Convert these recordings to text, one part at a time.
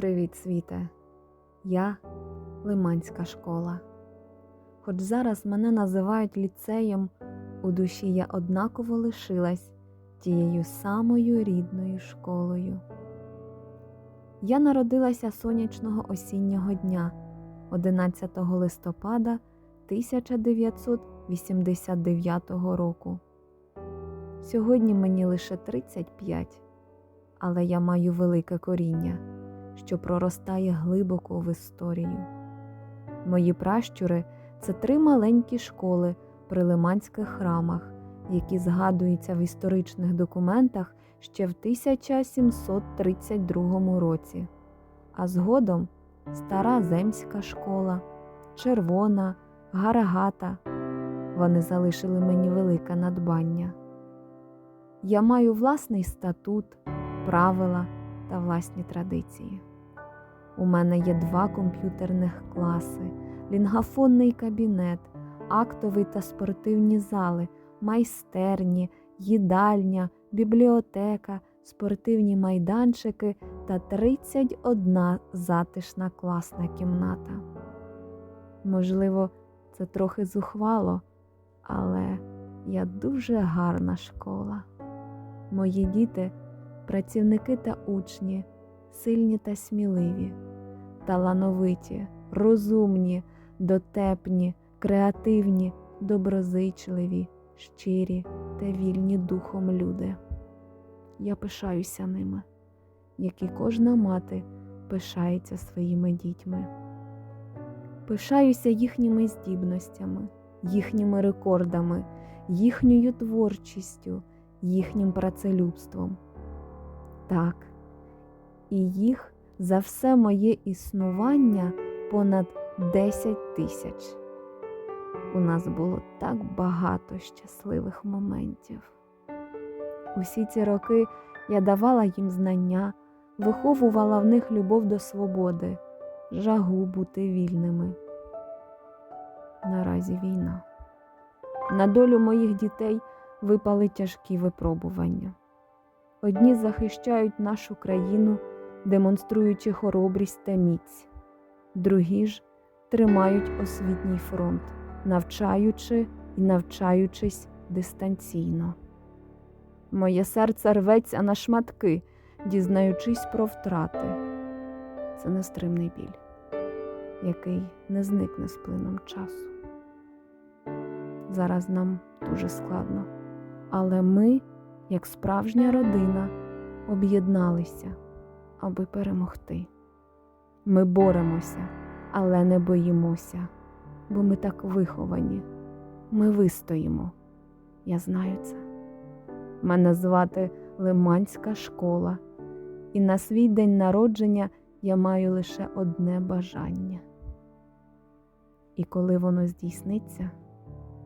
Привіт, світе! Я Лиманська школа. Хоч зараз мене називають ліцеєм, у душі я однаково лишилась тією самою рідною школою. Я народилася сонячного осіннього дня 11 листопада 1989 року. Сьогодні мені лише 35, але я маю велике коріння що проростає глибоко в історію. Мої пращури це три маленькі школи при лиманських храмах, які згадуються в історичних документах ще в 1732 році, а згодом стара земська школа, червона, гарагата. Вони залишили мені велике надбання. Я маю власний статут, правила та власні традиції. У мене є два комп'ютерних класи, лінгафонний кабінет, актовий та спортивні зали, майстерні, їдальня, бібліотека, спортивні майданчики та 31 затишна класна кімната. Можливо, це трохи зухвало, але я дуже гарна школа. Мої діти працівники та учні, сильні та сміливі, талановиті, розумні, дотепні, креативні, доброзичливі, щирі та вільні духом люди. Я пишаюся ними, як і кожна мати пишається своїми дітьми. Пишаюся їхніми здібностями, їхніми рекордами, їхньою творчістю, їхнім працелюбством. Так, і їх за все моє існування понад 10 тисяч. У нас було так багато щасливих моментів. Усі ці роки я давала їм знання, виховувала в них любов до свободи, жагу бути вільними. Наразі війна. На долю моїх дітей випали тяжкі випробування. Одні захищають нашу країну, демонструючи хоробрість та міць, другі ж тримають освітній фронт, навчаючи і навчаючись дистанційно. Моє серце рветься на шматки, дізнаючись про втрати. Це нестримний біль, який не зникне з плином часу. Зараз нам дуже складно, але ми як справжня родина, об'єдналися, аби перемогти. Ми боремося, але не боїмося, бо ми так виховані. Ми вистоїмо. Я знаю це. Мене звати Лиманська школа, і на свій день народження я маю лише одне бажання. І коли воно здійсниться,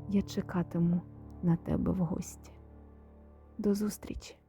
я чекатиму на тебе в гості. До зустрічі!